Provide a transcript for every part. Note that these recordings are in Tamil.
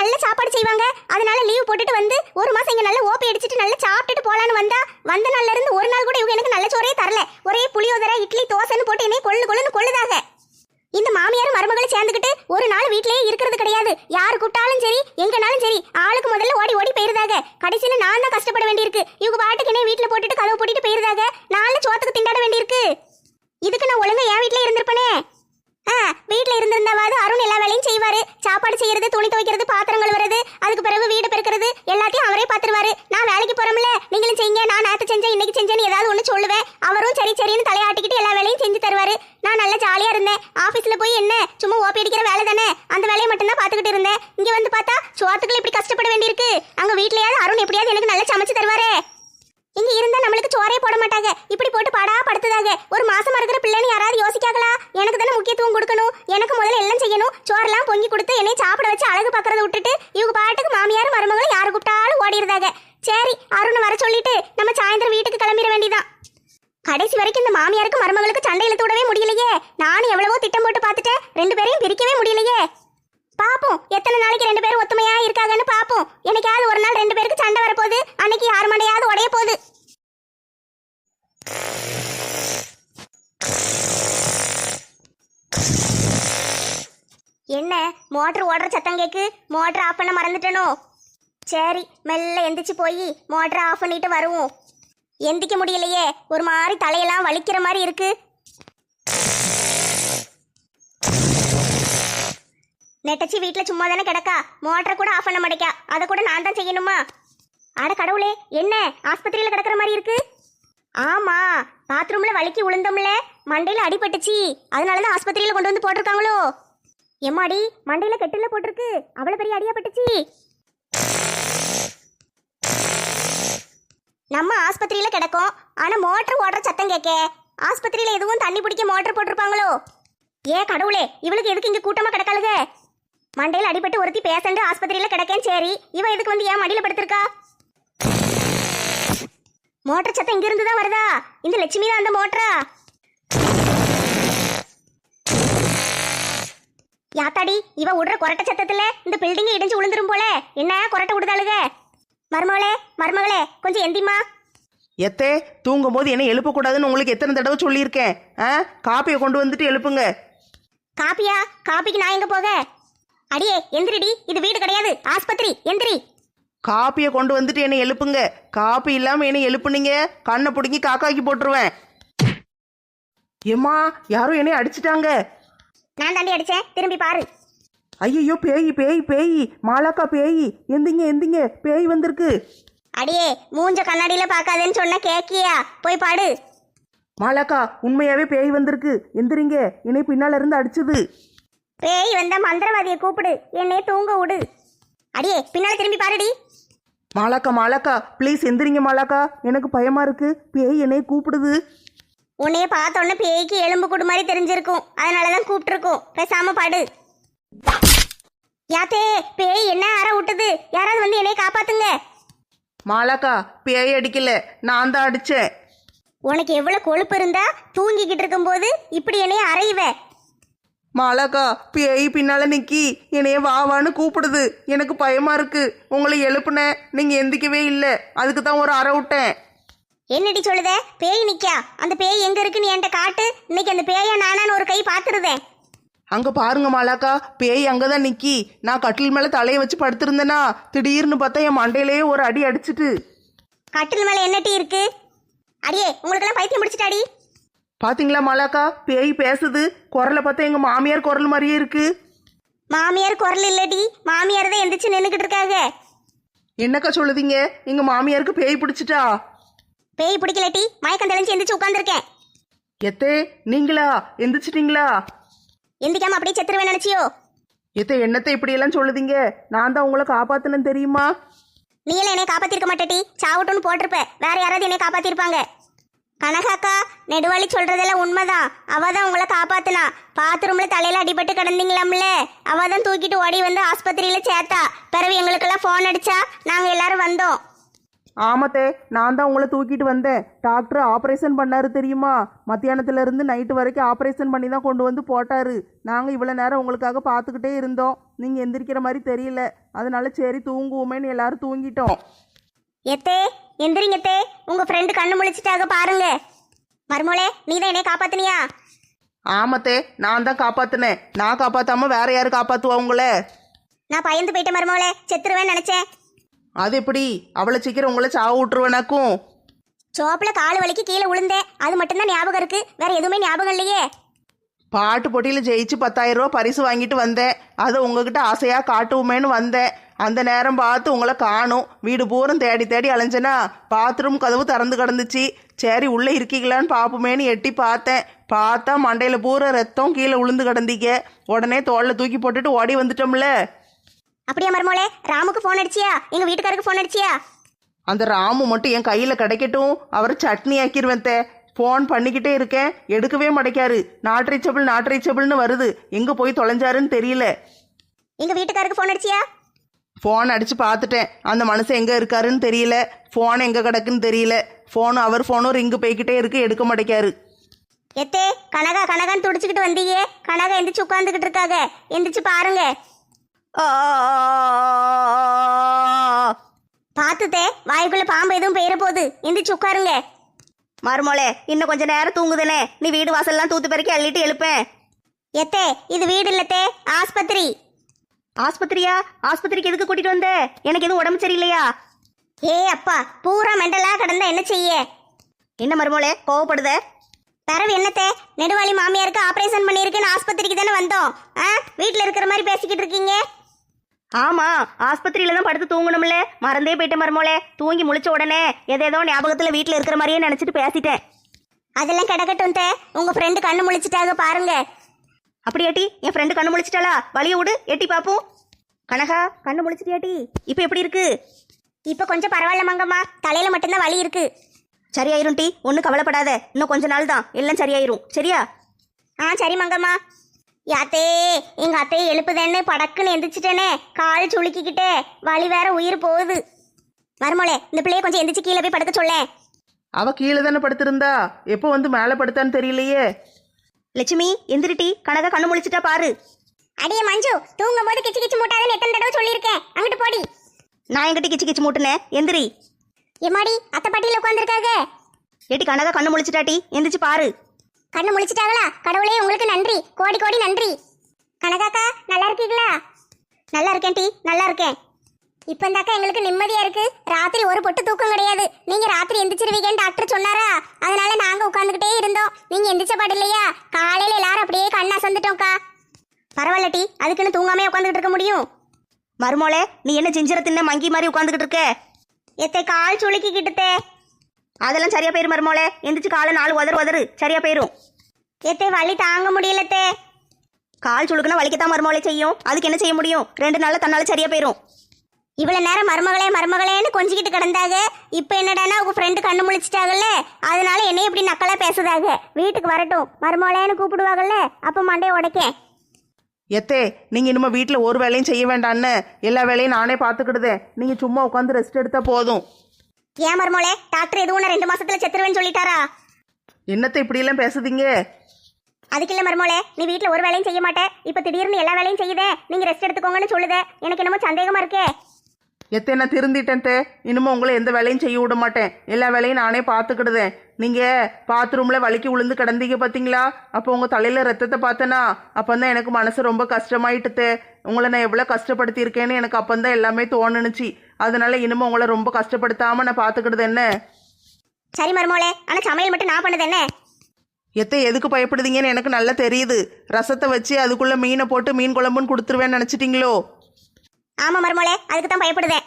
நல்ல சாப்பாடு செய்வாங்க. அதனால லீவ் போட்டுட்டு வந்து ஒரு மாசம் இங்க நல்ல ஓப்பி அடிச்சிட்டு நல்லா சாப்பிட்டுட்டு போலான்னு வந்தா வந்த நாள்ல இருந்து ஒரு நாள் கூட இவங்க எனக்கு நல்ல சோறே தரல. ஒரே புளியோதரை இட்லி தோசைன்னு போட்டு என்னை கொள்ளு கொள்ளுன்னு கொள்ளுதாக. இந்த மாமியார் மருமகளும் சேர்ந்துக்கிட்டு ஒரு நாள் வீட்லயே இருக்கிறது கிடையாது. யார் கூப்பிட்டாலும் சரி எங்கனாலும் சரி ஆளுக்கு முதல்ல ஓடி ஓடி போயிருதாக. கடைசியில நான் தான் கஷ்டப்பட வேண்டியிருக்கு. இவங்க பாட்டுக்கு என்ன வீட்டுல போட்டுட்டு கதவு போட்டுட்டு போயிருதாக. நாலு சோத்துக்கு திண்டாட வேண்டியிருக்கு. இதுக்கு நான் ஒழுங்கா என் வீட்லயே இருந்திருப்பேனே. ஆ வீட்டில் இருந்திருந்தாவது அருண் எல்லா வேலையும் செய்வாரு. சாப்பாடு செய்யறது துணி துவைக்கிறது பாத்திரம் கழுவுறது அதுக்கு பிறகு வீடு பெருக்கிறது எல்லாத்தையும் அவரே பார்த்துருவாரு நான் வேலைக்கு போறோம்ல நீங்களும் செய்யுங்க நான் நேற்று செஞ்சேன் இன்னைக்கு செஞ்சேன்னு ஏதாவது ஒன்று சொல்லுவேன். அவரும் சரி சரின்னு தலையாட்டிக்கிட்டு எல்லா வேலையும் செஞ்சு தருவாரு. நான் நல்லா ஜாலியா இருந்தேன். ஆஃபீஸில் போய் என்ன சும்மா ஓப்பி அடிக்கிற வேலை தானே? அந்த வேலையை மட்டும்தான் பார்த்துக்கிட்டு இருந்தேன். இங்கே வந்து பார்த்தா சோத்துக்குள்ள இப்படி கஷ்டப்பட வேண்டியிருக்கு. அங்கே வீட்லயாவது அருண் எப்படியாவது எனக்கு நல்லா சமைச்சு தருவாரே. இங்க இருந்தா நம்மளுக்கு சோறே போட மாட்டாங்க. இப்படி போட்டு பாடா படுத்துதாங்க. ஒரு மாசமா இருக்கிற பிள்ளைன்னு யாராவது யோசிக்காங்களா? எனக்கு தானே முக்கியத்துவம் கொடுக்கணும். எனக்கு முதல்ல எல்லாம் செய்யணும். சோறெல்லாம் பொங்கி கொடுத்து என்னை சாப்பிட வச்சு அழகு பாக்குறத விட்டுட்டு இவங்க பாட்டுக்கு மாமியார் மருமகளும் யாரு கூப்பிட்டாலும் ஓடிடுதாங்க. சரி அருண் வர சொல்லிட்டு நம்ம சாயந்தரம் வீட்டுக்கு கிளம்பிட வேண்டியதான் கடைசி வரைக்கும் இந்த மாமியாருக்கு மருமகளுக்கு சண்டையில தூடவே விடவே முடியலையே. நானும் எவ்வளவோ திட்டம் போட்டு பார்த்துட்டேன். ரெண்டு பேரையும் பிரிக்கவே முடியலையே. பாப்போம். எத்தனை நாளைக்கு ரெண்டு பேரும் ஒத்துமையா இருக்காங்கன்னு பாப்போம். என்னைக்காவது ஒரு நாள் ரெண்டு பேருக்கு சண்டை வரப்போகுது. அன்னைக்கு யார் மண்டையாவது உடைய போகுது. என்ன? மோட்டர் ஓடுற சத்தம் கேக்கு? மோட்டர் ஆஃப் பண்ண மறந்துட்டனோ? சரி மெல்ல எந்திரிச்சு போய் மோட்டர் ஆஃப் பண்ணிட்டு வருவோம். எந்திக்க முடியலையே. ஒரு மாதிரி தலையெல்லாம் வலிக்கிற மாதிரி இருக்கு. நெட்டச்சி வீட்டில் சும்மா தானே கிடக்கா? மோட்டரை கூட ஆஃப் பண்ண மாட்டேக்கா. அதை கூட நான் தான் செய்யணுமா? அட கடவுளே என்ன? ஆஸ்பத்திரியில் கிடக்கிற மாதிரி இருக்கு? ஆமா பாத்ரூம்ல வலிக்கி விழுந்தோம்ல மண்டையில் அடிபட்டுச்சு அதனால தான் ஆஸ்பத்திரியில் கொண்டு வந்து போட்டிருக்காங்களோ? எம்மாடி மண்டையில் கெட்டில போட்டிருக்கு. அவ்வளோ பெரிய அடியா பட்டுச்சு. நம்ம ஆஸ்பத்திரியில் கிடக்கும். ஆனால் மோட்டர் ஓடுற சத்தம் கேட்க. ஆஸ்பத்திரியில் எதுவும் தண்ணி பிடிக்க மோட்டர் போட்டிருப்பாங்களோ? ஏ கடவுளே இவளுக்கு எதுக்கு இங்கே கூட்டமாக கிடக்காளுங்க மண்டையில அடிபட்டு ஒருத்தி பேசண்டு ஆஸ்பத்திரியில கிடக்கேன் சரி. இவ எதுக்கு வந்து ஏன் மடியில படுத்திருக்கா? மோட்டர் சத்தம் இங்க இருந்து தான் வருதா? இந்த லட்சுமி தான் அந்த மோட்டரா? யாத்தாடி இவ விடுற கொரட்டை சத்தத்துல இந்த பில்டிங் இடிஞ்சு விழுந்துரும் போல. என்ன கொரட்டை விடுதாளுக மருமகளே மருமகளே கொஞ்சம் எந்திமா எத்தே தூங்கும் போது என்ன எழுப்பக்கூடாதுன்னு உங்களுக்கு எத்தனை தடவை சொல்லியிருக்கேன்? ஆ? காப்பியை கொண்டு வந்துட்டு எழுப்புங்க. காப்பியா? காப்பிக்கு நான் எங்க போக? அடியே எந்திரிடி. இது வீடு கிடையாது. ஆஸ்பத்திரி எந்திரி. காப்பியை கொண்டு வந்துட்டு என்னை எழுப்புங்க. காப்பி இல்லாமல் என்னை எழுப்புனீங்க. கண்ணை பிடுங்கி காக்காக்கி போட்டுருவேன். ஏம்மா யாரும் என்னை அடிச்சிட்டாங்க. நான் தாண்டி அடிச்சேன். திரும்பி பாரு. ஐயோ பேய் பேய் பேய். மாலாக்கா பேய். எந்திங்க எந்திங்க. பேய் வந்திருக்கு. அடியே மூஞ்ச கண்ணாடியில பார்க்காதேன்னு சொன்ன கேக்கியா? போய் பாடு. மாலாக்கா உண்மையாவே பேய் வந்திருக்கு. எந்திரிங்க. என்னை பின்னால இருந்து அடிச்சது. பேய் வந்த மந்திரவாதியை கூப்பிடு. என்னை தூங்க விடு அடியே பின்னால திரும்பி பாருடி. மாலாக்கா மாலாக்கா ப்ளீஸ் எந்திரிங்க மாலாக்கா. எனக்கு பயமா இருக்கு. பேய் என்னை கூப்பிடுது. உன்னைய பார்த்தோன்னே பேய்க்கு எலும்பு கூடு மாதிரி தெரிஞ்சிருக்கும். அதனாலதான் கூப்பிட்டுருக்கோம். பேசாம பாடு. யாத்தே பேய் என்ன அற விட்டுது யாராவது வந்து என்னைய காப்பாத்துங்க. மாலாக்கா பேய் அடிக்கல. நான் தான் அடிச்சேன். உனக்கு எவ்வளவு கொழுப்பு இருந்தா தூங்கிக்கிட்டு இருக்கும்போது இப்படி என்னைய அறையுவ. மாலாக்கா பேய் பின்னால நிக்கி. என்னைய வா வான்னு கூப்பிடுது. எனக்கு பயமா இருக்கு. உங்களை எழுப்புனேன் நீங்க எந்திக்கவே இல்லை. அதுக்கு தான் ஒரு அறை விட்டேன். என்னடி சொல்லுத? பேய் நிக்கா அந்த பேய் எங்க இருக்குன்னு என்கிட்ட காட்டு. இன்னைக்கு அந்த பேய நானான்னு ஒரு கை பாத்துருதேன் அங்க பாருங்க மாலாக்கா. பேய் அங்கதான் நிக்கி. நான் கட்டில் மேல தலையை வச்சு படுத்திருந்தேனா திடீர்னு பார்த்தா என் மண்டையிலேயே ஒரு அடி அடிச்சிட்டு. கட்டில் மேல என்ன டீ இருக்கு? அடியே உங்களுக்கெல்லாம் பைத்தியம் பிடிச்சிட்டாடி. பாத்தீங்களா மாலாக்கா? பேய் பேசுது. குரலை பார்த்தா எங்க மாமியார் குரல் மாதிரியே இருக்கு. மாமியார் குரல் இல்லடி. மாமியார் தான் எந்திரிச்சு நின்றுக்கிட்டு இருக்காங்க. என்னக்கா சொல்லுதீங்க? எங்க மாமியாருக்கு பேய் பிடிச்சிட்டா? பேய் பிடிக்கலட்டி மயக்கம் தெளிஞ்சு எந்திரிச்சு உட்காந்துருக்கேன் எத்தே நீங்களா? எந்திரிச்சிட்டீங்களா? எந்திக்காம அப்படியே செத்துருவேன் நினைச்சியோ? எத்த என்னத்தை இப்படியெல்லாம் சொல்லுதீங்க? நான் தான் உங்களை காப்பாத்தினேன் தெரியுமா? நீ எல்லாம் என்னை காப்பாத்திருக்க மாட்டேட்டி சாவட்டும்னு போட்டிருப்ப. வேற யாராவது என்னை காப்பாத்திருப்பாங்க. கனகாக்கா நெடுவாளி சொல்றதெல்லாம் உண்மைதான். அவ தான் உங்களை காப்பாத்துனா. பாத்ரூம்ல தலையில அடிபட்டு கிடந்தீங்களாம்ல? அவ தான் தூக்கிட்டு ஓடி வந்து ஆஸ்பத்திரியில சேர்த்தா. பிறகு எங்களுக்கெல்லாம் ஃபோன் அடிச்சா நாங்க எல்லாரும் வந்தோம். ஆமாத்தே நான் தான் உங்களை தூக்கிட்டு வந்தேன். டாக்டர் ஆப்ரேஷன் பண்ணாரு தெரியுமா? மத்தியானத்துல இருந்து நைட்டு வரைக்கும் ஆப்ரேஷன் பண்ணி தான் கொண்டு வந்து போட்டாரு. நாங்கள் இவ்வளோ நேரம் உங்களுக்காக பார்த்துக்கிட்டே இருந்தோம். நீங்கள் எந்திரிக்கிற மாதிரி தெரியல. அதனால சரி தூங்குவோமேன்னு எல்லாரும் தூங்கிட்டோம். எத்தே எந்திரிங்கத்தே. உங்க ஃப்ரெண்டு கண்ணு முழிச்சிட்டாக பாருங்க. மருமோளே நீ தான் என்னைய காப்பாத்துனியா? ஆமாத்தே நான் தான் காப்பாத்தினேன். நான் காப்பாத்தாம வேற யாரு காப்பாத்துவா உங்களை? நான் பயந்து போயிட்டேன் மருமோளே செத்துருவேன்னு நினைச்சேன். அது எப்படி? அவ்வளோ சீக்கிரம் உங்களை சாவு விட்டுருவேனாக்கும் சோப்புல கால் வலிக்கு கீழே விழுந்தேன் அது மட்டும்தான் ஞாபகம் இருக்கு. வேற எதுவுமே ஞாபகம் இல்லையே. பாட்டு போட்டியில் ஜெயிச்சு பத்தாயிரம் ரூபா பரிசு வாங்கிட்டு வந்தேன். அதை உங்ககிட்ட ஆசையாக காட்டுவோமேன்னு வந்தேன். அந்த நேரம் பார்த்து உங்களை காணும். வீடு பூரம் தேடி தேடி அலைஞ்சனா பாத்ரூம் கதவு திறந்து கிடந்துச்சு. சரி உள்ளே இருக்கீங்களான்னு பார்ப்போமேன்னு எட்டி பார்த்தேன். பார்த்தா மண்டையில் பூரா ரத்தம் கீழே உளுந்து கிடந்தீங்க. உடனே தோளில் தூக்கி போட்டுட்டு ஓடி வந்துட்டோம்ல. அப்படியா மருமோளே ராமுக்கு ஃபோன் அடிச்சியா? எங்க வீட்டுக்காருக்கு ஃபோன் அடிச்சியா? அந்த ராமு மட்டும் என் கையில் கிடைக்கட்டும். அவரை சட்னி ஆக்கிருவேன் தே. ஃபோன் பண்ணிக்கிட்டே இருக்கேன். எடுக்கவே மாட்டேக்காரு நாட் ரீச்சபிள் நாட் ரீச்சபிள்னு வருது. எங்கே போய் தொலைஞ்சாருன்னு தெரியல. எங்க வீட்டுக்காருக்கு ஃபோன் அடிச்சியா? ஃபோன் அடிச்சு பார்த்துட்டேன். அந்த மனுஷன் எங்கே இருக்காருன்னு தெரியல. ஃபோன் எங்கே கிடக்குன்னு தெரியல. ஃபோன் அவர் ஃபோனும் ரிங்கு போய்கிட்டே இருக்கு எடுக்க மாட்டேக்காரு எத்தே கனகா கனகான்னு துடிச்சுக்கிட்டு வந்தீங்க. கனகா எந்திரிச்சு உட்காந்துக்கிட்டு இருக்காங்க. எந்திரிச்சு பாருங்க. பார்த்துத்தே வாய்க்குள்ள பாம்பு எதுவும் பெயர போகுது எந்திரிச்சு உட்காருங்க. மருமோளே இன்னும் கொஞ்ச நேரம் தூங்குதுனே. நீ வீடு வாசல்லாம் தூத்து பெருக்கி அள்ளிட்டு எழுப்பேன். எத்தே இது வீடு இல்லத்தே ஆஸ்பத்திரி. ஆஸ்பத்திரியா? ஆஸ்பத்திரிக்கு எதுக்கு கூட்டிட்டு வந்த? எனக்கு எதுவும் உடம்பு சரியில்லையா? ஏ அப்பா பூரா மெண்டலா கிடந்தா என்ன செய்ய? என்ன மருமோளே கோவப்படுத? தரவு என்னத்தே? நெடுவாளி மாமியாருக்கு ஆபரேஷன் பண்ணியிருக்குன்னு ஆஸ்பத்திரிக்கு தானே வந்தோம். ஆ வீட்டில் இருக்கிற மாதிரி பேசிக்கிட்டு இருக்கீங்க? ஆமா ஆஸ்பத்திரியில தான் படுத்து தூங்கணும்ல. மறந்தே போயிட்டேன் மருமோளே. தூங்கி முழிச்ச உடனே எதேதோ ஞாபகத்துல வீட்டுல இருக்கிற மாதிரியே நினைச்சிட்டு பேசிட்டேன். அதெல்லாம் கிடக்கட்டும் தே. உங்க ஃப்ரெண்டு கண்ணு முழிச்சிட்டாக பாருங்க. அப்படியாட்டி என் ஃப்ரெண்டு கண்ணு முழிச்சிட்டாளா? வழிய விடு எட்டி பாப்போம் கனகா கண்ணு முழிச்சிட்டியாட்டி? இப்போ எப்படி இருக்கு? இப்போ கொஞ்சம் பரவாயில்ல மங்கம்மா. தலையில மட்டும்தான் வலி இருக்கு. சரியாயிரும் டி ஒன்றும் கவலைப்படாத. இன்னும் கொஞ்ச நாள் தான். எல்லாம் சரியாயிரும். சரியா? ஆ சரி மங்கம்மா. யாத்தே எங்க அத்தையை எழுப்புதேன்னு படக்குன்னு எந்திரிச்சிட்டேனே. கால் சுளுக்கிக்கிட்டே. வலி வேற உயிர் போகுது. மருமோளே இந்த பிள்ளைய கொஞ்சம் எந்திரிச்சு கீழே போய் படுக்க சொல்லேன். அவ கீழே தானே படுத்திருந்தா? எப்போ வந்து மேலே படுத்தான்னு தெரியலையே. லட்சுமி எந்திரிட்டி கனகா கண்ணு முழிச்சிட்டா பாரு. அடியே மஞ்சு தூங்கும் போது கிச்சு கிச்சு மூட்டாதுன்னு எத்தனை தடவை சொல்லியிருக்கேன் அங்கிட்டு போடி. நான் எங்கிட்ட கிச்சு கிச்சு மூட்டுனேன் எந்திரி. எம்மாடி அத்தை பாட்டியில உட்காந்துருக்காங்க ஏட்டி கனகா கண்ணு முழிச்சிட்டாட்டி எந்திரிச்சு பாரு. கண்ணு முழிச்சிட்டாங்களா? கடவுளே உங்களுக்கு நன்றி. கோடி கோடி நன்றி. கனகாக்கா நல்லா இருக்கீங்களா? நல்லா இருக்கேன் டி நல்லா இருக்கேன். இப்போ இந்த அக்கா எங்களுக்கு நிம்மதியா இருக்கு. ராத்திரி ஒரு பொட்டு தூக்கம் கிடையாது. நீங்க ராத்திரி எந்திரிச்சிருவீங்கன்னு டாக்டர் சொன்னாரா? அதனால நாங்க உட்காந்துக்கிட்டே இருந்தோம். நீங்க எந்திரிச்ச பாடு இல்லையா? காலையில எல்லாரும் அப்படியே கண்ணா சந்துட்டோம்க்கா பரவாயில்ல டி. அதுக்குன்னு தூங்காமே உட்காந்துக்கிட்டு இருக்க முடியும். மருமோளே நீ என்ன செஞ்சிர தின்ன மங்கி மாதிரி உட்காந்துக்கிட்டு இருக்க? எத்தை கால் சுளுக்கிக்கிட்டுத்தே அதெல்லாம் சரியா போயிரும் மருமோளே. எந்திரிச்சு காலை நாலு உதறு உதறு. சரியா போயிரும். எத்தை வலி தாங்க முடியலத்தே கால் சுழுக்குனா வலிக்கத்தான் மருமோளே செய்யும். அதுக்கு என்ன செய்ய முடியும்? ரெண்டு நாள்ல தன்னால சரியா போயிரும். இவ்வளவு நேரம் மருமகளே மருமகளேன்னு கொஞ்சிக்கிட்டு கிடந்தாங்க. இப்போ என்னடான்னா உங்க ஃப்ரெண்டு கண்ணு முழிச்சிட்டாங்கல்ல? அதனால என்னைய இப்படி நக்கலா பேசுதாங்க. வீட்டுக்கு வரட்டும். மருமகளேன்னு கூப்பிடுவாங்கல்ல? அப்ப மண்டைய உடைக்கேன். எத்தே நீங்கள் இனிமே வீட்டில் ஒரு வேலையும் செய்ய வேண்டான்னு. எல்லா வேலையும் நானே பார்த்துக்கிடுதேன் நீங்கள் சும்மா உட்காந்து ரெஸ்ட் எடுத்தா போதும். ஏன் மருமகளே டாக்டர் எதுவும் நான் ரெண்டு மாசத்துல செத்துருவேன்னு சொல்லிட்டாரா? என்னத்தை இப்படியெல்லாம் பேசுதீங்க? அதுக்கு இல்ல மருமகளே நீ வீட்ல ஒரு வேலையும் செய்ய மாட்டே. இப்ப திடீர்னு எல்லா வேலையும் செய்யுதே. நீங்க ரெஸ்ட் எடுத்துக்கோங்கன்னு சொல்லுதே. எனக்கு என்னமோ சந்தேகமா இருக்கே. எத்தே நான் திருந்திட்டேன் தே. இனிமே உங்களை எந்த வேலையும் செய்ய விட மாட்டேன். எல்லா வேலையும் நானே பார்த்துக்கிடுதேன். நீங்கள் பாத்ரூமில் வலிக்கு விழுந்து கிடந்தீங்க பார்த்தீங்களா அப்போ உங்கள் தலையில் ரத்தத்தை பார்த்தேனா? அப்போ தான் எனக்கு மனசு ரொம்ப கஷ்டமாயிட்டு தே. உங்களை நான் எவ்வளோ கஷ்டப்படுத்தியிருக்கேன்னு எனக்கு அப்போ தான் எல்லாமே தோணுனுச்சு. அதனால இனிமே உங்களை ரொம்ப கஷ்டப்படுத்தாமல் நான் பார்த்துக்கிடுது என்ன? சரி மருமகளே ஆனா சமையல் மட்டும் நான் பண்ணது என்ன? எத்தை எதுக்கு பயப்படுதீங்கன்னு எனக்கு நல்லா தெரியுது. ரசத்தை வச்சு அதுக்குள்ளே மீனை போட்டு மீன் குழம்புன்னு கொடுத்துருவேன்னு நினச்சிட்டிங்களோ? ஆமா மருமகளே அதுக்கு தான் பயப்படுதேன்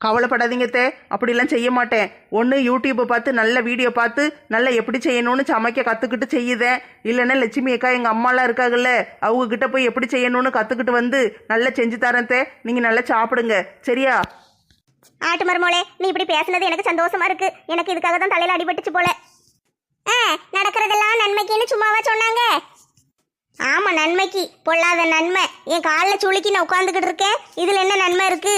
கவலைப்படாதீங்க தே அப்படிலாம் செய்ய மாட்டேன். ஒன்று யூடியூப்பை பார்த்து நல்ல வீடியோ பார்த்து நல்லா எப்படி செய்யணும்னு சமைக்க கற்றுக்கிட்டு செய்யுதேன் இல்லைன்னா லட்சுமி அக்கா எங்கள் அம்மாலாம் இருக்காங்கல்ல அவங்க கிட்ட போய் எப்படி செய்யணும்னு கற்றுக்கிட்டு வந்து நல்லா செஞ்சு தரேன் தே. நீங்கள் நல்லா சாப்பிடுங்க. சரியா? ஆட்டு மருமோளே நீ இப்படி பேசுனது எனக்கு சந்தோஷமா இருக்கு. எனக்கு இதுக்காக தான் தலையில அடிபட்டுச்சு போல. ஆ நடக்கிறதெல்லாம் நன்மைக்குன்னு சும்மாவா சொன்னாங்க? நன்மைக்கு பொல்லாத நன்மை. என் காலில் சுளுக்கி நான் உட்காந்துக்கிட்டு இருக்கேன். இதுல என்ன நன்மை இருக்கு?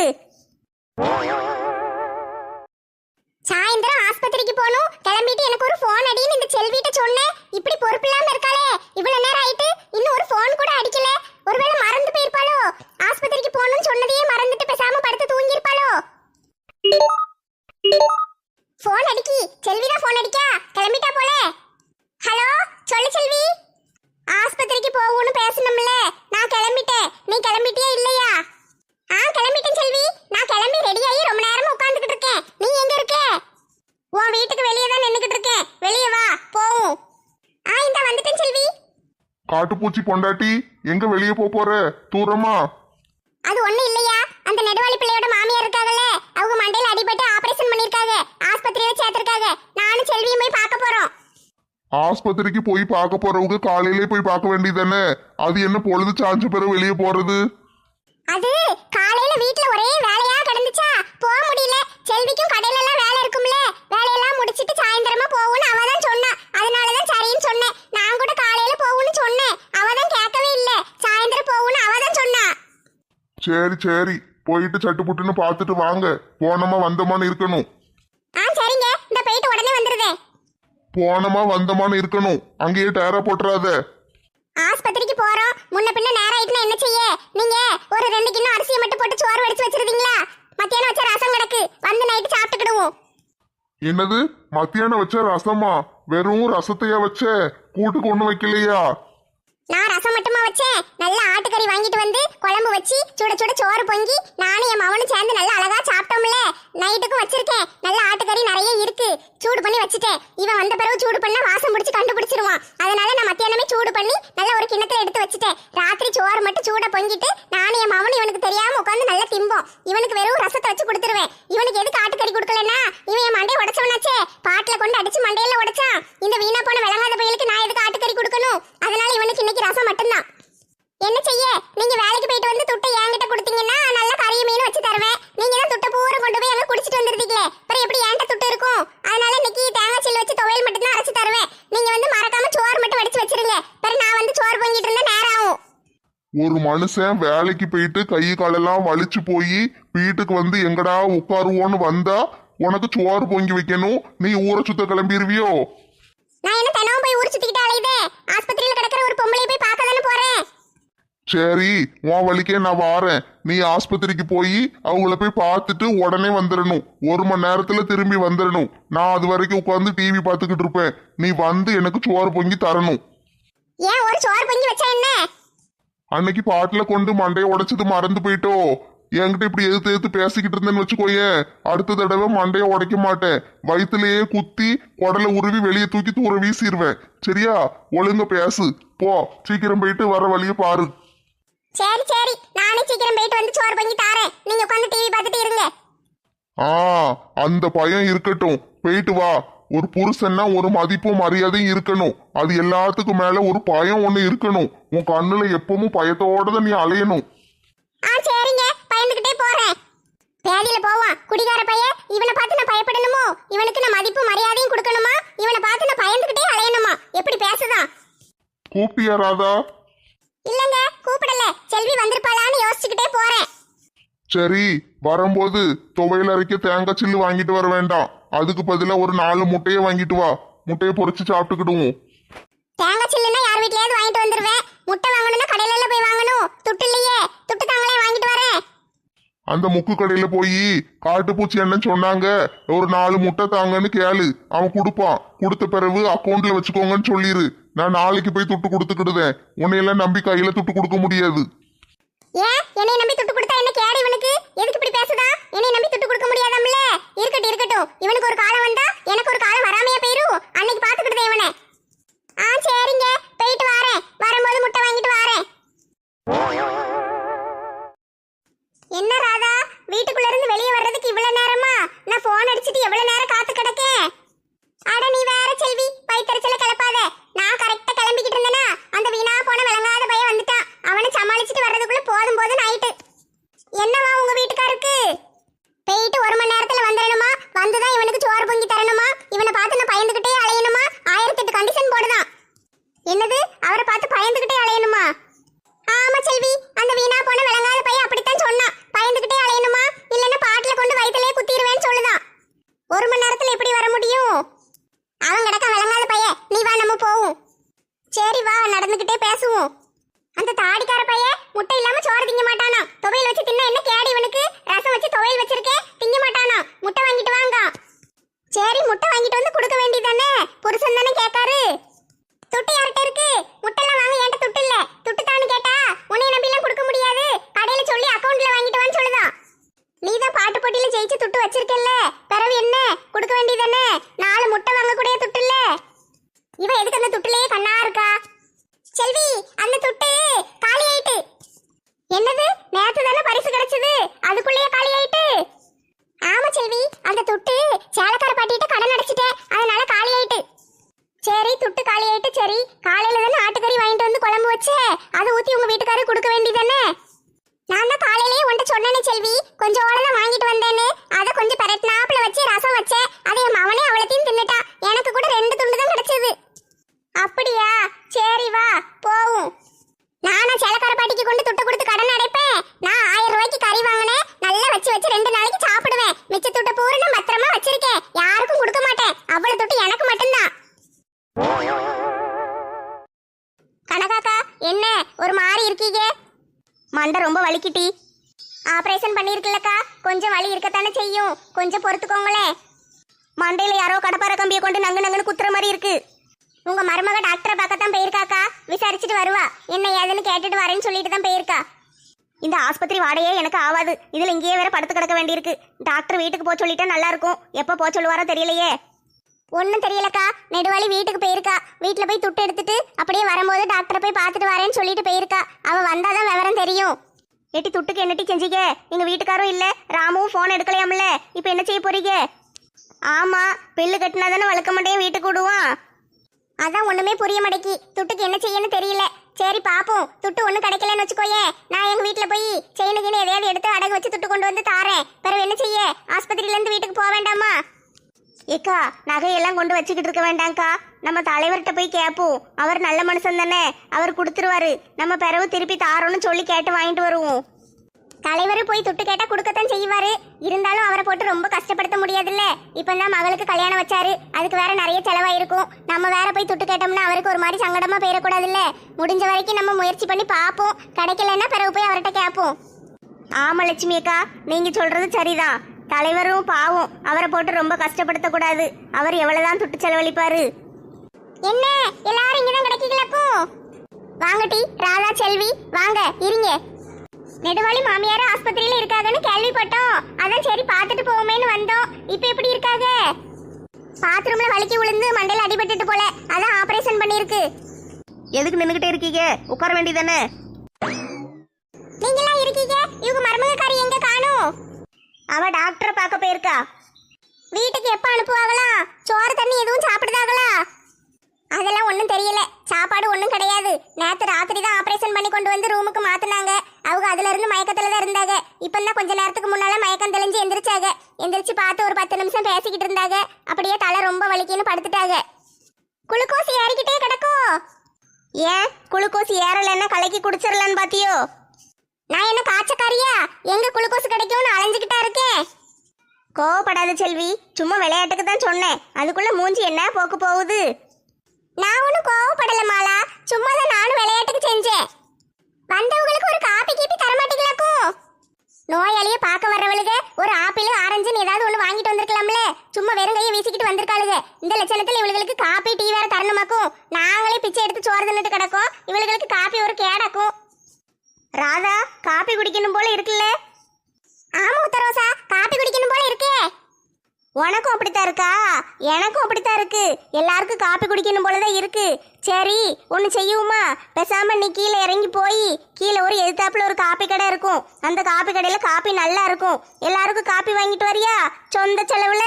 சாயந்தரம் ஆஸ்பத்திரிக்கு போகணும். கிளம்பிட்டு எனக்கு ஒரு ஃபோன் அடின்னு இந்த செல்விட்ட சொன்னேன். இப்படி பொறுப்பு இல்லாம இருக்காளே. இவ்வளவு நேரம் ஆயிட்டு இன்னும் ஒரு ஃபோன் கூட அடிக்கல. ஒருவேளை மறந்து போயிருப்பாளோ? ஆஸ்பத்திரிக்கு போகணும்னு சொன்னதையே மறந்துட்டு பேசாம படுத்து தூங்கியிருப்பாளோ? ஃபோன் அடிக்கி. செல்வி தான் ஃபோன் அடிக்கா. கிளம்பிட்டா போல. ஹலோ சொல்லு செல்வி. ஆஸ்பத்திரிக்கு போகணும்னு பேசணும்ல. நான் கிளம்பிட்டேன். நீ கிளம்பிட்டியா இல்லையா? ஆ கிளம்பிட்டேன் செல்வி. நான் கிளம்பி ரெடி ஆகி ரொம்ப நேரமா உட்கார்ந்துகிட்டு இருக்கேன். நீ எங்க இருக்க? உன் வீட்டுக்கு வெளியே தான் நின்னுகிட்டு இருக்கேன். வெளியே வா போவோம். ஆ இந்த வந்துட்டேன் செல்வி. காட்டுப்பூச்சி பொண்டாட்டி எங்க வெளியே போப் போற? தூரமா? அது ஒண்ணு இல்லையா? அந்த நெடுவாளி பிள்ளையோட மாமியார் இருக்காங்கல்ல அவங்க மண்டையில அடிபட்டு ஆபரேஷன் பண்ணிருக்காங்க ஆஸ்பத்திரியில சேர்த்திருக்காங்க நானும் செல்வியும் போய் பார்க்க போறோம். ஆஸ்பத்திரிக்கு போய் பார்க்க போறவங்க காலையிலே போய் பார்க்க வேண்டியதானே அது என்ன பொழுது சாஞ்ச பிறகு வெளியே போறது? அது காலையில வீட்ல ஒரே வேலையா கிடந்துச்சா? போக முடியல. செல்விக்கும் கடையில எல்லாம் வேலை இருக்கும்ல. வேலையெல்லாம் முடிச்சிட்டு சாயந்தரமா போகும்னு அவ தான் சொன்னா. அதனாலதான் சரின்னு சொன்னேன். நான் கூட காலையில போகும்னு சொன்னேன். அவ தான் கேட்கவே இல்ல. சாயந்தரம் போகும்னு அவ தான் சொன்னா. சரி சரி. போயிட்டு சட்டுப்புட்டுன்னு பார்த்துட்டு வாங்க. போனமா வந்தமான்னு இருக்கணும். ஆ சரிங்க. இந்த போயிட்டு உடனே வந்துருதேன் போனமா வந்தமான்னு இருக்கணும். அங்கேயே டயரா போட்டுறாத. ஆஸ்பத்திரிக்கு போறோம். முன்ன பின்ன நேரம் ஆயிட்டுனா என்ன செய்ய? நீங்க ஒரு ரெண்டு கிலோ அரிசியை மட்டும் போட்டு சோறு வடிச்சு வச்சிருந்தீங்களா? மத்தியானம் வச்ச ரசம் கிடக்கு. வந்து நைட்டு சாப்பிட்டுக்கிடுவோம். என்னது? மத்தியானம் வச்ச ரசமா? வெறும் ரசத்தையா வச்ச? கூட்டுக்கு ஒண்ணு வைக்கலையா? நான் ரசம் மட்டுமா வச்சேன் நல்ல ஆட்டுக்கறி வாங்கிட்டு வந்து குழம்பு வச்சு சுட சுட சோறு பொங்கி நானும் என் மவனும் சேர்ந்து நல்லா அழகா சாப்பிட்டோம்ல. நைட்டுக்கும் வச்சிருக்கேன். நல்ல ஆட்டுக்கறி நிறைய இருக்கு. சூடு பண்ணி வச்சுட்டேன். இவன் வந்த பிறகு சூடு பண்ணா வாசம் பிடிச்சு கண்டுபிடிச்சிருவான். அதனால நான் மத்தியானமே சூடு பண்ணி நல்ல ஒரு கிண்ணத்துல எடுத்து வச்சுட்டேன். ராத்திரி சோறு மட்டும் சூட பொங்கிட்டு நானும் என் மவனும் இவனுக்கு தெரியாம உட்காந்து நல்லா திம்போம். இவனுக்கு வெறும் ரசத்தை வச்சு கொடுத்துருவேன். இவனுக்கு எதுக்கு ஆட்டுக்கறி கொடுக்கலன்னா? இவன் என் மண்டையை உடச்சவனாச்சே. பாட்டில கொண்டு அடிச்சு மண்டையில உடைச்சான். இந்த வீணா போன விளங்காத பையலுக்கு நான் எதுக்கு ஆட்டுக்கறி கொடுக்கணும்? அதனால இவனுக்கு இன்னைக்கு ரசம் மட்டும்தான். என்ன செய்ய? நீங்க வேலைக்கு போயிட்டு வந்து துட்டை என்கிட்ட கொடுத்தீங்கன்னா நல்ல கறிய மீன் வச்சு தருவேன். நீங்க தான் துட்டை பூரா கொண்டு போய் அங்க குடிச்சிட்டு வந்துருந்தீங்களே அப்புறம் எப்படி என்கிட்ட துட்டு இருக்கும்? அதனால இன்னைக்கு தேங்காய் சில்லு வச்சு துவையல் மட்டும் தான் அரைச்சு தருவேன். நீங்க வந்து மறக்காம சோறு மட்டும் வடிச்சு வச்சிருங்க. அப்புறம் நான் வந்து சோறு பொங்கிட்டு இருந்தா நேரம் ஆகும் ஒரு மனுஷன் வேலைக்கு போயிட்டு கை காலெல்லாம் வலிச்சு போய் வீட்டுக்கு வந்து எங்கடா உட்காருவோன்னு வந்தா உனக்கு சோறு பொங்கி வைக்கணும். நீ ஊரை சுத்த கிளம்பிடுவியோ நான் என்ன தினமும் போய் ஊர் சுத்திக்கிட்டு அலையுதே? ஆஸ்பத்திரியில கிடக்கிற ஒரு பொம்பளைய போய் பார்க்க தானே போறேன் சரி உன் வழிக்கே நான் வாரேன். நீ ஆஸ்பத்திரிக்கு போய் அவங்கள போய் பார்த்துட்டு உடனே வந்துடணும் ஒரு மணி நேரத்துல திரும்பி வந்துடணும் நான் அது வரைக்கும் உட்காந்து டிவி பார்த்துக்கிட்டு இருப்பேன். நீ வந்து எனக்கு சோறு பொங்கி தரணும். ஏன் ஒரு சோறு பொங்கி வச்சா என்ன? அன்னைக்கு பாட்டுல கொண்டு மண்டையை உடைச்சது மறந்து போயிட்டோ? என்கிட்ட இப்படி எதிர்த்து எதிர்த்து பேசிக்கிட்டு இருந்தேன்னு வச்சுக்கோயேன் அடுத்த தடவை மண்டையை உடைக்க மாட்டேன். வயிற்றுலயே குத்தி குடலை உருவி வெளியே தூக்கி தூர வீசிடுவேன் சரியா? ஒழுங்க பேசு. போ. சீக்கிரம் போயிட்டு வர வழியை பாரு. சரி சரி. நானே சீக்கிரம் போயிட்டு வந்து சோறு பொங்கி தாரேன். நீங்க உட்காந்து டிவி பார்த்துட்டு இருங்க. ஆ அந்த பயம் இருக்கட்டும். போயிட்டு வா. ஒரு புருஷன்னா ஒரு மதிப்பும் மரியாதையும் இருக்கணும். அது எல்லாத்துக்கும் மேல ஒரு பயம் ஒண்ணு இருக்கணும். உன் கண்ணுல எப்பவும் பயத்தோட தான் நீ அலையணும். ஆ சரிங்க. பயந்துகிட்டே போறேன். பேதியில போவான். குடிகார பையன் இவனை பார்த்து நான் பயப்படணுமோ? இவனுக்கு நான் மதிப்பு மரியாதையும் கொடுக்கணுமா? இவனை பார்த்து நான் பயந்துகிட்டே அலையணுமா? எப்படி பேசுதான்? கூப்பிட்டியா ராதா? இல்லங்க கூப்பிடல. செல்வி வந்திருப்பாளான்னு யோசிச்சுக்கிட்டே போறேன். சரி வரும்போது துவையல் அரைக்க தேங்காய் சில்லு வாங்கிட்டு வர வேண்டாம். அதுக்கு பதிலா ஒரு நாலு முட்டையை வாங்கிட்டு வா. முட்டையை பொரிச்சு சாப்பிட்டுக்கிடுவோம். தேங்காய் சில்லுன்னா யார் வீட்லயாவது வாங்கிட்டு வந்துருவேன். முட்டை வாங்கணும்னா கடையில போய் வாங்கணும். துட்டு இல்லையே. துட்டு தாங்களே வாங்கிட்டு வரேன். அந்த முக்கு கடையில போய் காட்டுப்பூச்சி என்னன்னு சொன்னாங்க ஒரு நாலு முட்டை தாங்கன்னு கேளு. அவன் கொடுப்பான். கொடுத்த பிறகு அக்கௌண்ட்ல வச்சுக்கோங்கன்னு சொல்லிரு. நான் நாளைக்கு போய் துட்டு கொடுத்துக்கிடுதேன் உன்னையெல்லாம் நம்பி கையில துட்டு கொடுக்க முடியாது. ஏன்? என்னை நம்பி துட்டு கொடுத்தா என்ன கேடு இவனுக்கு? எதுக்கு இப்படி பேசுதா? என்னை நம்பி துட்டு கொடுக்க முடியாதாம்ல? இருக்கட்டும் இருக்கட்டும். இவனுக்கு ஒரு காலம் வந்தா எனக்கு ஒரு காலம் வராமையா போயிரும் அன்னைக்கு பாத்துக்கிட்டதே இவனை. ஆ சரிங்க. போயிட்டு வாரேன். வரும்போது முட்டை வாங்கிட்டு வாரேன். என்ன ராதா? வீட்டுக்குள்ள இருந்து வெளியே வர்றதுக்கு இவ்வளவு நேரமா? நான் போன் அடிச்சிட்டு எவ்வளவு நேரம் காத்து கிடக்கேன்? அட நீ வேற செல்வி. பைத்தறிச்சல கிளப்பாத. நான் கரெக்டா கிளம்பிக்கிட்டு இருந்தேனா அந்த வீணா போன விளங்காத பையன் வந்துட்டான் அவனை சமாளிச்சுட்டு வர்றதுக்குள்ள போதும் போதும் நைட்டு என்னவா உங்க வீட்டுக்காருக்கு? போயிட்டு ஒரு மணி நேரத்துல வந்துடணுமா வந்துதான் இவனுக்கு சோறு பொங்கி தரணுமா? இவனை பார்த்து நான் பயந்துகிட்டே அலையணுமா? ஆயிரத்தி எட்டு கண்டிஷன் போடுதான். என்னது? அவரை பார்த்து பயந்துகிட்டே அலையணுமா? துட்டு வச்சிருக்கேன்ல. பிறவு என்ன? கொடுக்க வேண்டியதானே நாலு முட்டை வாங்கக்கூடிய துட்டு இல்ல இவ எதுக்கு அந்த துட்டுலயே கண்ணா இருக்கா? செல்வி அந்த துட்டு காலி ஆயிட்டு. என்னது? நேற்று தானே பரிசு கிடைச்சது. அதுக்குள்ளேயே காலி ஆயிட்டு. ஆமா செல்வி அந்த துட்டு சேலக்கார பாட்டிட்டு கடன் அடைச்சிட்டேன். அதனால காலி ஆயிட்டு. சரி துட்டு காலி ஆயிட்டு சரி. காலையில தானே ஆட்டுக்கறி வாங்கிட்டு வந்து குழம்பு வச்சே. அதை ஊத்தி உங்க வீட்டுக்காரர் கொடுக்க வேண்டியதானே நான் தான் காலையிலேயே உன்ட்ட சொன்னேனே செல்வி. கொஞ்சம் தான் வாங்கிட்டு வந்தேன்னு. அதை கொஞ்சம் பெரட்டினாப்புல வச்சு ரசம் வச்சேன். அதை என் மவனே அவ்வளோத்தையும் தின்னுட்டா. எனக்கு கூட ரெண்டு துண்டு தான் கிடைச்சது. அப்படியா? சரி வா போவும். நானா சேலக்கார பாட்டிக்கு கொண்டு துட்டு கொடுத்து கடன் அடைப்பேன். நான் ஆயிரம் ரூபாய்க்கு கறி வாங்கினேன். நல்லா வச்சு வச்சு ரெண்டு நாளைக்கு சாப்பிடுவேன். மிச்ச துட்டை பூரணம் நான் வலிக்கிட்டி ஆப்ரேஷன் பண்ணியிருக்கலக்கா கொஞ்சம் வலி இருக்கத்தானே செய்யும். கொஞ்சம் பொறுத்துக்கோங்களேன். மண்டையில் யாரோ கடப்பார கம்பியை கொண்டு நங்கு நங்குன்னு குத்துற மாதிரி இருக்கு. உங்க மருமக டாக்டரை பார்க்கத்தான் போயிருக்காக்கா? விசாரிச்சுட்டு வருவா. என்ன ஏதுன்னு கேட்டுட்டு வரேன்னு சொல்லிட்டு தான் போயிருக்கா. இந்த ஆஸ்பத்திரி வாடையே எனக்கு ஆகாது இதில் இங்கேயே வேற படுத்து கிடக்க வேண்டியிருக்கு. டாக்டர் வீட்டுக்கு போக சொல்லிட்டா நல்லா இருக்கும் எப்போ போக சொல்லுவாரோ தெரியலையே. ஒன்றும் தெரியலக்கா. நெடுவாளி வீட்டுக்கு போயிருக்கா. வீட்டில் போய் துட்டு எடுத்துட்டு அப்படியே வரும்போது டாக்டரை போய் பார்த்துட்டு வரேன்னு சொல்லிட்டு போயிருக்கா. வந்தால் தான் விவரம் தெரியும். எட்டி துட்டுக்கு என்னட்டி செஞ்சீங்க? எங்க வீட்டுக்காரும் இல்ல. ராமுவும் ஃபோன் எடுக்கலையாம்ல. இப்போ என்ன செய்ய போறீங்க? ஆமா பில்லு கட்டினா தானே வளர்க்க மாட்டேன் வீட்டுக்கு விடுவான் அதான் ஒண்ணுமே புரிய மாட்டேக்கி துட்டுக்கு என்ன செய்யன்னு தெரியல. சரி பாப்போம். துட்டு ஒண்ணு கிடைக்கலன்னு வச்சுக்கோயே. நான் எங்க வீட்டுல போய் செயினுக்குன்னு எதையாவது எடுத்து அடகு வச்சு துட்டு கொண்டு வந்து தாரேன். பிறகு என்ன செய்ய? ஆஸ்பத்திரியில இருந்து வீட்டுக்கு போக வேண்டாமா? ஏக்கா நகையெல்லாம் கொண்டு வச்சுக்கிட்டு இருக்க வேண்டாம்க்கா நம்ம தலைவர்கிட்ட போய் கேட்போம். அவர் நல்ல மனுஷன் தானே. அவர் கொடுத்துருவாரு. நம்ம பிறவு திருப்பி தாரோன்னு சொல்லி கேட்டு வாங்கிட்டு வருவோம். தலைவர் போய் துட்டு கேட்டா கொடுக்கத்தான் செய்வாரு. இருந்தாலும் அவரை போட்டு ரொம்ப கஷ்டப்படுத்த முடியாதுல்ல. இப்பதான் மகளுக்கு கல்யாணம் வச்சாரு. அதுக்கு வேற நிறைய செலவாயிருக்கும். நம்ம வேற போய் துட்டு கேட்டோம்னா அவருக்கு ஒரு மாதிரி சங்கடமா போயிடக்கூடாதுல்ல. முடிஞ்ச வரைக்கும் நம்ம முயற்சி பண்ணி பார்ப்போம். கிடைக்கலன்னா பிறகு போய் அவர்கிட்ட கேட்போம். ஆமா லட்சுமி அக்கா. நீங்க சொல்றது சரிதான். தலைவரும் பாவம். அவரை போட்டு ரொம்ப கஷ்டப்படுத்த கூடாது அவர் எவ்வளவுதான் துட்டு செலவழிப்பாரு. என்ன? எல்லாரும் இங்கதான் கிடைக்கலாக்கும் வாங்க டி ராதா செல்வி வாங்க இருங்க. நெடுவாளி மாமியார் ஆஸ்பத்திரியில இருக்காங்கன்னு கேள்விப்பட்டோம். அதான் சரி பார்த்துட்டு போவோமேன்னு வந்தோம். இப்போ எப்படி இருக்காங்க பாத்ரூம்ல வலிக்கி விழுந்து மண்டையில அடிபட்டுட்டு போல. அதான் ஆபரேஷன் பண்ணிருக்கு எதுக்கு நின்றுகிட்டே இருக்கீங்க? உட்கார வேண்டியதானே நீங்களாம் இருக்கீங்க? இவங்க மருமகக்காரி எங்க காணும்? அவ டாக்டரை பார்க்க போயிருக்கா. வீட்டுக்கு எப்ப அனுப்புவாங்களா? சோறு தண்ணி எதுவும் சாப்பிடுதாங்களா? அதெல்லாம் ஒன்றும் தெரியல. சாப்பாடு ஒன்றும் கிடையாது. நேற்று ராத்திரி தான் ஆப்ரேஷன் பண்ணி கொண்டு வந்து ரூமுக்கு மாத்தினாங்க. அவங்க அதுல இருந்து மயக்கத்துல தான் இருந்தாங்க. இப்போ தான் கொஞ்ச நேரத்துக்கு முன்னால மயக்கம் தெளிஞ்சு எந்திரிச்சாங்க. எந்திரிச்சு பார்த்து ஒரு பத்து நிமிஷம் பேசிக்கிட்டு இருந்தாங்க. அப்படியே தலை ரொம்ப வலிக்கின்னு படுத்துட்டாங்க. குளுக்கோஸ் ஏறிக்கிட்டே கிடக்கும் ஏன்? குளுக்கோஸ் ஏறலைன்னா கலக்கி குடிச்சிடலான்னு பாத்தியோ? நான் என்ன காய்ச்சக்காரியா? எங்க குளுக்கோஸ் கிடைக்கும்னு அலைஞ்சுக்கிட்டா இருக்கேன் கோவப்படாத செல்வி சும்மா விளையாட்டுக்கு தான் சொன்னேன். அதுக்குள்ள மூஞ்சி என்ன போக்கு போகுது? நான் ஒன்றும் கோவப்படல மாலா. சும்மா தான் நானும் விளையாட்டுக்கு செஞ்சேன். வந்தவங்களுக்கு ஒரு காப்பி கீப்பி தரமாட்டீங்களாக்கும் நோயாளியை பார்க்க வர்றவளுக ஒரு ஆப்பிள் ஆரஞ்சுன்னு ஏதாவது ஒன்று வாங்கிட்டு வந்திருக்கலாம்ல. சும்மா வெறும் கையை வீசிக்கிட்டு வந்திருக்காளுங்க இந்த லட்சணத்தில் இவளுகளுக்கு காப்பி டீ வேற தரணுமாக்கும் நாங்களே பிச்சை எடுத்து சோறு தின்னுட்டு கிடக்கும். இவளுகளுக்கு காப்பி ஒரு கேடாக்கும். ராதா காப்பி குடிக்கணும் போல இருக்குல்ல? ஆமா உத்தரோசா காப்பி குடிக்கணும் போல இருக்கே. உனக்கும் அப்படித்தான் இருக்கா? எனக்கும் அப்படித்தான் இருக்கு. எல்லாருக்கும் காப்பி குடிக்கணும் போலதான் இருக்கு. சரி ஒன்று செய்யுமா பெசாம நீ கீழே இறங்கி போய் கீழே ஒரு எதிர்த்தாப்புல ஒரு காப்பி கடை இருக்கும். அந்த காப்பி கடையில காப்பி நல்லா இருக்கும். எல்லாருக்கும் காப்பி வாங்கிட்டு வரியா? சொந்த செலவுல?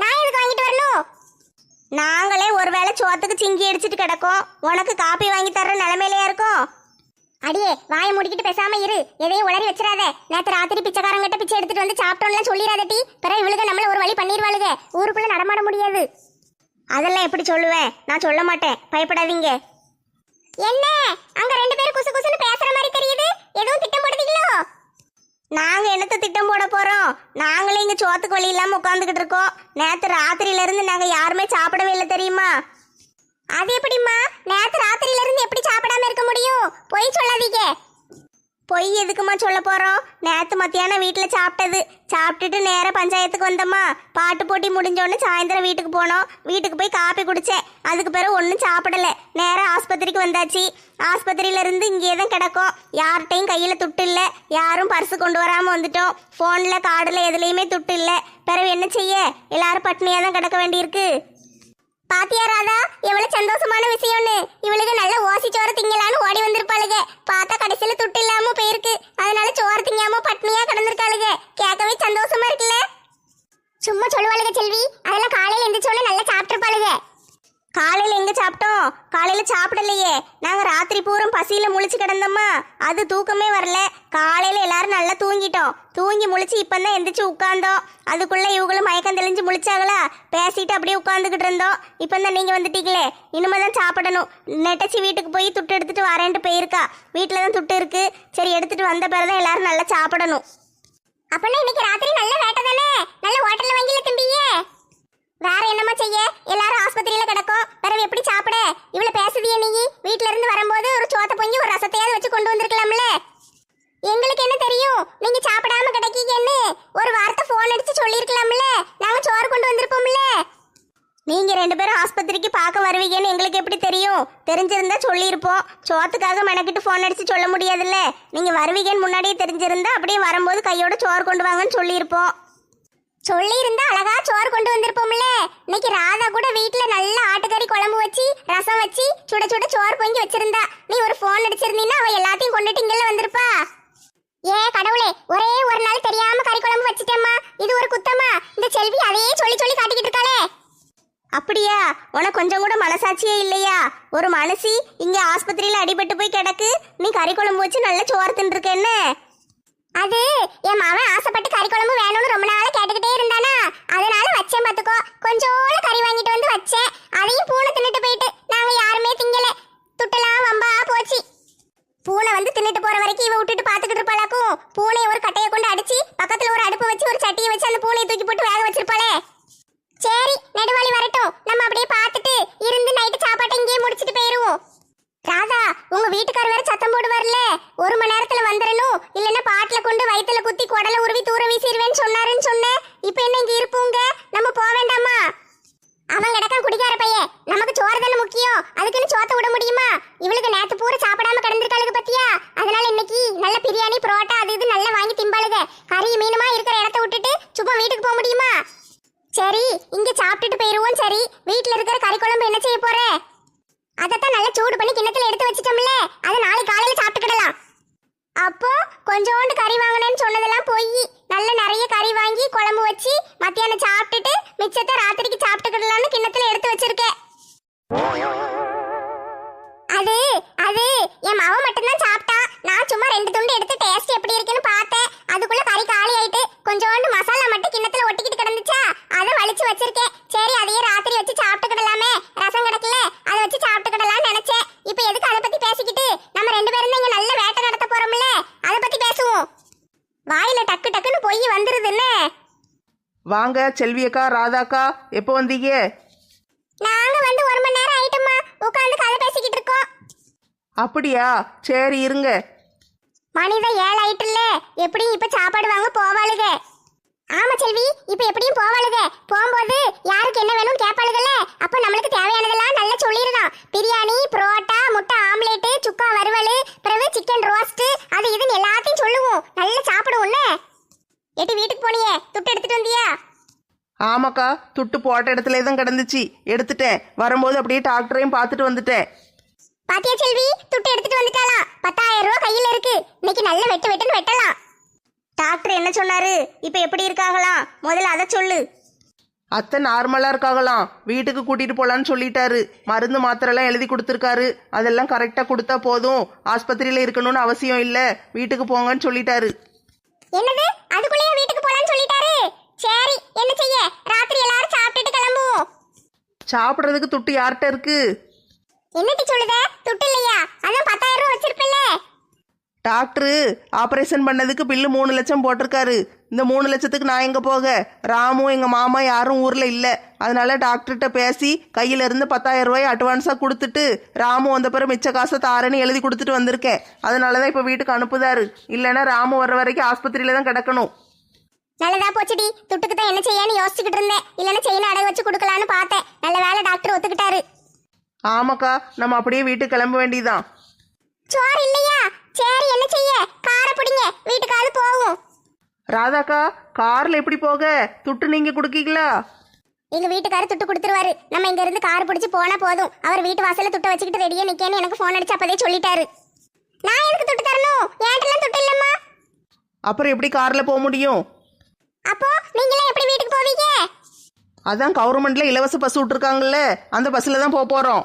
நான் எனக்கு வாங்கிட்டு வரணும்? நாங்களே ஒருவேளை சோத்துக்கு சிங்கி அடிச்சிட்டு கிடக்கோம். உனக்கு காப்பி வாங்கி தர்ற நிலைமையிலயா இருக்கும்? அடியே வாயை முடிக்கிட்டு பேசாம இரு. எதையும் உளறி வச்சிடாத. நேற்று ராத்திரி பிச்சைக்காரங்கிட்ட பிச்சை எடுத்துட்டு வந்து சாப்பிட்டோம்லாம் சொல்லிடாத டி. பிறகு இவளுக நம்மள ஒரு வழி பண்ணிடுவாளுக ஊருக்குள்ள நடமாட முடியாது. அதெல்லாம் எப்படி சொல்லுவேன் நான் சொல்ல மாட்டேன். பயப்படாதீங்க. என்ன? அங்க ரெண்டு பேரும் குசு குசுன்னு பேசுற மாதிரி தெரியுது. எதுவும் திட்டம் போடுவீங்களோ? நாங்க என்னத்த திட்டம் போட போறோம்? நாங்களே இங்க சோத்துக்கு வழி இல்லாம உட்காந்துக்கிட்டு இருக்கோம். நேத்து ராத்திரியில இருந்து நாங்க யாருமே சாப்பிடவே இல்லை தெரியுமா? அது எப்படிம்மா? நேத்து ராத்திரியில இருந்து எப்படி சாப்பிடாம இருக்க முடியும்? பொய் சொல்லாதீங்க. பொய் எதுக்குமா சொல்ல போறோம்? நேத்து மத்தியானம் வீட்டுல சாப்பிட்டது. சாப்பிட்டுட்டு நேராக பஞ்சாயத்துக்கு வந்தோமா பாட்டு போட்டி முடிஞ்சோடனே சாயந்தரம் வீட்டுக்கு போனோம். வீட்டுக்கு போய் காப்பி குடிச்சேன். அதுக்கு பிறகு ஒன்றும் சாப்பிடல. நேராக ஆஸ்பத்திரிக்கு வந்தாச்சு. ஆஸ்பத்திரியில இருந்து இங்கே தான் கிடக்கும். யார்கிட்டையும் கையில துட்டு இல்லை. யாரும் பர்ஸு கொண்டு வராம வந்துட்டோம். ஃபோனில் கார்டில் எதுலேயுமே துட்டு இல்லை. பிறகு என்ன செய்ய? எல்லாரும் பட்னியாக தான் கிடக்க வேண்டியிருக்கு. பாத்தியா ராதா எவ்வளவு சந்தோஷமான விஷயம்னு. இவளுக்கு நல்ல ஓசி சோறு திங்கலான்னு ஓடி வந்திருப்பாளுக. பார்த்தா கடைசியில துட்டு இல்லாம போயிருக்கு. அதனால சோறு திங்காம பட்னியா கிடந்திருக்காளுக. கேட்கவே சந்தோஷமா இருக்குல்ல? சும்மா சொல்லுவாளுக செல்வி. அதெல்லாம் காலையில எந்திரிச்சோன்னு நல்லா சாப்பிட்டுருப்பாளுக. காலையில எங்க சாப்பிட்டோம்? காலையில சாப்பிடலையே. நாங்க ராத்திரி பூரம் பசியில முழிச்சு கிடந்தோமா அது தூக்கமே வரல. காலையில எல்லாரும் நல்லா தூங்கிட்டோம். தூங்கி முழிச்சு இப்பதான் எந்திரிச்சு உட்கார்ந்தோம். அதுக்குள்ள இவங்களும் மயக்கம் தெளிஞ்சு முழிச்சாங்களா? பேசிட்டு அப்படியே உட்காந்துக்கிட்டு இருந்தோம். இப்பதான் நீங்க வந்துட்டீங்களே. இனிமே தான் சாப்பிடணும். நெட்டச்சி வீட்டுக்கு போய் துட்டு எடுத்துட்டு வரேன்ட்டு போயிருக்கா. வீட்டில தான் துட்டு இருக்கு. சரி எடுத்துட்டு வந்த பிறகுதான் எல்லாரும் நல்லா சாப்பிடணும். அப்பனா இன்னைக்கு ராத்திரி நல்ல வேட்டை தானே? நல்ல ஹோட்டல்ல வாங்கில திம்பியே. வேற என்னம்மா செய்ய? எல்லாரும் ஆஸ்பத்திரியில கிடக்கும். பிறகு எப்படி சாப்பிட? இவ்வளவு பேசுதிய நீ. வீட்ல இருந்து வரும்போது ஒரு சோத்த பொங்கி ஒரு ரசத்தையாவது வச்சு கொண்டு வந்திருக்கலாம்ல. எங்களுக்கு என்ன தெரியும்? நீங்க சாப்பிடாம கிடைக்கீங்கன்னு. ஒரு வார்த்தை போன் அடிச்சு சொல்லிருக்கலாம்ல. நாங்க சோறு கொண்டு வந்திருப்போம்ல. நீங்க ரெண்டு பேரும் ஆஸ்பத்திரிக்கு பார்க்க வருவீங்கன்னு எங்களுக்கு எப்படி தெரியும்? தெரிஞ்சிருந்தா சொல்லியிருப்போம். சோத்துக்காக மெனக்கிட்டு ஃபோன் அடிச்சு சொல்ல முடியாதுல்ல. நீங்க வருவீங்கன்னு முன்னாடியே தெரிஞ்சிருந்தா அப்படியே வரும்போது கையோட சோறு கொண்டு வாங்கன்னு சொல்லியிருப்போம். சொல்லியிருந்தா அழகா சோறு கொண்டு வந்திருப்போம்ல. இன்னைக்கு ராதா கூட வீட்ல நல்ல ஆட்டுக்கறி குழம்பு வச்சு ரசம் வச்சு சுட சுட சோறு பொங்கி வச்சிருந்தா. நீ ஒரு ஃபோன் அடிச்சிருந்தீன்னா அவ எல்லாத்தையும் கொண்டுட்டு இங்கெல்லாம் வந்திருப்பா. ஏ கடவுளே ஒரே ஒரு நாள் தெரியாம கறி குழம்பு வச்சிட்டேம்மா. இது ஒரு குத்தமா? இந்த செல்வி அதையே சொல்லி சொல்லி காட்டிக்கிட்டு இருக்காளே. அப்படியா? உனக்கு கொஞ்சம் கூட மனசாட்சியே இல்லையா? ஒரு மனசி இங்க ஆஸ்பத்திரியில அடிபட்டு போய் கிடக்கு. நீ கறி குழம்பு வச்சு நல்லா சோறு தின்றுருக்கேன்னு அது என் மாவன் ஆசைப்பட்டு கறி குழம்பு வேணும்னு ரொம்ப நாளா கேட்டுக்கிட்டே இருந்தானா? அதனால வச்சேன் பாத்துக்கோ. கொஞ்சோட கறி வாங்கிட்டு வந்து வச்சேன். அதையும் பூனை தின்னுட்டு போயிட்டு நாங்க யாருமே திங்கல. துட்டெல்லாம் வம்பா போச்சு. பூனை வந்து தின்னுட்டு போற வரைக்கும் இவ விட்டுட்டு பாத்துக்கிட்டு இருப்பாளாக்கும் பூனை ஒரு கட்டையை கொண்டு அடிச்சு பக்கத்துல ஒரு அடுப்பு வச்சு ஒரு சட்டியை வச்சு அந்த பூனையை தூக்கி போட்டு வேக வச்சிருப்பாளே. சரி நெடுவாளி வரட்டும். நம்ம அப்படியே பார்த்துட்டு இருந்து நைட்டு சாப்பாட்டை இங்கேயே முடிச்சிட்டு போயிருவோம். ராதா உங்க வீட்டுக்காரர் வேற சத்தம் போடுவார்ல. ஒரு மணி நேரத்துல வந்துடணும் இல்லைன்னா பாட்டில கொண்டு வயித்துல குத்தி குடல உருவி தூர வீசிடுவேன்னு சொன்னாருன்னு சொன்னேன் இப்போ என்ன இங்க இருப்போங்க நம்ம போக வேண்டாமா அவன் கிடக்கான் குடிக்கார பையன் நமக்கு சோறு தானே முக்கியம் அதுக்குன்னு சோத்த விட முடியுமா இவளுக்கு நேத்து பூரா சாப்பிடாம கிடந்திருக்காளுங்க பத்தியா அதனால இன்னைக்கு நல்ல பிரியாணி புரோட்டா அது இது நல்லா வாங்கி திம்பாளுங்க கறி மீனுமா இருக்கிற இடத்த விட்டுட்டு சும்மா வீட்டுக்கு போக முடியுமா சரி இங்க சாப்பிட்டுட்டு போயிருவோம் சரி வீட்ல இருக்கிற கறி குழம்பு என்ன செய்ய போற அதத்தான் நல்லா சூடு பண்ணி கிண்ணத்துல எடுத்து வச்சிட்டோம்ல அதை நாளைக்கு காலையில சாப்பிட்டுக்கிடலாம் அப்போ கொஞ்சோண்டு கறி வாங்கினேன்னு சொன்னதெல்லாம் போய் நல்ல நிறைய கறி வாங்கி குழம்பு வச்சு மத்தியானம் சாப்பிட்டுட்டு மிச்சத்தை ராத்திரிக்கு சாப்பிட்டுக்கிடலாம்னு கிண்ணத்துல எடுத்து வச்சிருக்கேன் அது அது என் மாவ மட்டும்தான் சாப்பிட்டா நான் சும்மா ரெண்டு துண்டு எடுத்து டேஸ்ட் எப்படி இருக்குன்னு பார்த்தேன் அதுக்குள்ள கறி காலி ஆயிட்டு கொஞ்சோண்டு மசாலா மட்டும் கிண்ணத்துல ஒட்டிக்கிட்டு கிடந்துச்சா? அதை வலிச்சு வச்சிருக்கேன் சரி அதையே ராத்திரி வச்சு சாப்பிட்டுக்கிடலாமே. ரசம் கிடக்கல அதை வச்சு சாப்பிட்டுக்கிடலாம்னு நினைச்சேன். இப்போ எதுக்கு அதை பத்தி பேசிக்கிட்டு? நம்ம ரெண்டு பேரும் இங்க நல்ல வேட்டை நடத்த போறோம்ல. அதை பத்தி பேசுவோம். வாயில டக்கு டக்குன்னு பொய் வந்துருதுன்னு. வாங்க செல்வியக்கா ராதாக்கா எப்போ வந்தீங்க? நாங்க வந்து ஒரு மணி நேரம் ஆயிட்டுமா உட்காந்து கதை பேசிக்கிட்டு இருக்கோம். அப்படியா? சரி இருங்க. மணிதான் ஏழு ஆயிட்டுல்ல எப்படியும் இப்ப சாப்பாடு வாங்க போவாளுக. ஆமா செல்வி இப்ப எப்படியும் போவாளுக. போகும்போது யாருக்கு என்ன வேணும் கேட்பாளுகல்ல அப்ப நம்மளுக்கு தேவையானதெல்லாம் நல்லா சொல்லிடலாம். பிரியாணி புரோட்டா முட்டை ஆம்லேட்டு சுக்கா வறுவல் பிறகு சிக்கன் ரோஸ்ட் அது இதுன்னு எல்லாத்தையும் சொல்லுவோம். நல்லா சாப்பிடுவோம்ல. எட்டி வீட்டுக்கு போனியே துட்டு எடுத்துட்டு வந்தியா? ஆமாக்கா துட்டு போட்ட இடத்துல தான் கிடந்துச்சு. எடுத்துட்டேன். வரும்போது அப்படியே டாக்டரையும் பார்த்துட்டு வந்துட்டேன். பாத்தியா செல்வி துட்டு எடுத்துட்டு வந்துட்டாலாம் பத்தாயிரம் ரூபாய் கையில இருக்கு. இன்னைக்கு நல்ல வெட்டு வெட்டுன்னு வெட்டலாம். டாக்டர் என்ன சொன்னாரு? இப்ப எப்படி இருக்காகலாம் முதல்ல அதை சொல்லு. அத்தை நார்மலாக இருக்காகலாம் வீட்டுக்கு கூட்டிகிட்டு போகலான்னு சொல்லிட்டாரு. மருந்து மாத்திரைலாம் எழுதி கொடுத்துருக்காரு. அதெல்லாம் கரெக்டாக கொடுத்தா போதும். ஆஸ்பத்திரியில் இருக்கணும்னு அவசியம் இல்லை. வீட்டுக்கு போங்கன்னு சொல்லிட்டாரு. என்னது? அதுக்குள்ளேயே வீட்டுக்கு போலான்னு சொல்லிட்டாரு? சரி என்ன செய்ய? ராத்திரி எல்லாரும் சாப்பிட்டுட்டு கிளம்புவோம். சாப்பிட்றதுக்கு துட்டு யார்கிட்ட இருக்கு? என்னட்டி சொல்லுத? துட்டு இல்லையா? அதான் பத்தாயிரம் ரூபாய் வச்சிருப்பில்ல. டாக்டரு ஆப்ரேஷன் பண்ணதுக்கு பில்லு மூணு லட்சம் போட்டிருக்காரு. இந்த மூணு லட்சத்துக்கு நான் எங்கே போக? ராமும் எங்கள் மாமா யாரும் ஊரில் இல்லை. அதனால டாக்டர்கிட்ட பேசி கையில இருந்து பத்தாயிரம் ரூபாய் அட்வான்ஸாக கொடுத்துட்டு ராமு வந்த பிறகு மிச்ச காசை தாரேன்னு எழுதி கொடுத்துட்டு வந்திருக்கேன். அதனால தான் இப்போ வீட்டுக்கு அனுப்புதாரு. இல்லைன்னா ராமு வர்ற வரைக்கும் ஆஸ்பத்திரியில தான் கிடக்கணும். நல்லதா போச்சுடி. துட்டுக்கு தான் என்ன செய்யன்னு யோசிச்சுக்கிட்டு இருந்தேன். இல்லைன்னா செயினை அடகு வச்சு கொடுக்கலான்னு பார்த்தேன். நல்ல வேலை டாக்டர் ஒத்துக்கிட்டாரு. ஆமாக்கா நம்ம அப்படியே வீட்டுக்கு கிளம்ப வேண்டியதான் சோறு இல்லையா? சரி என்ன செய்ய? காரை பிடிங்க. வீட்டுக்காவது போவோம். ராதாக்கா காரில் எப்படி போக? துட்டு நீங்கள் கொடுக்கீங்களா? எங்க வீட்டுக்காரர் துட்டு கொடுத்துருவாரு. நம்ம இங்க இருந்து கார் பிடிச்சு போனா போதும். அவர் வீட்டு வாசல்ல துட்டை வச்சுக்கிட்டு ரெடியா நிக்கேன்னு எனக்கு ஃபோன் அடிச்சு அப்பதே சொல்லிட்டாரு. நான் எதுக்கு துட்டு தரணும்? என்கிட்டலாம் துட்டு இல்லம்மா. அப்புறம் எப்படி கார்ல போக முடியும்? அப்போ நீங்களே எப்படி வீட்டுக்கு போவீங்க? அதான் கவர்மெண்ட்ல இலவச பஸ் விட்டுருக்காங்கல்ல. அந்த பஸ்ல தான் போக போறோம்.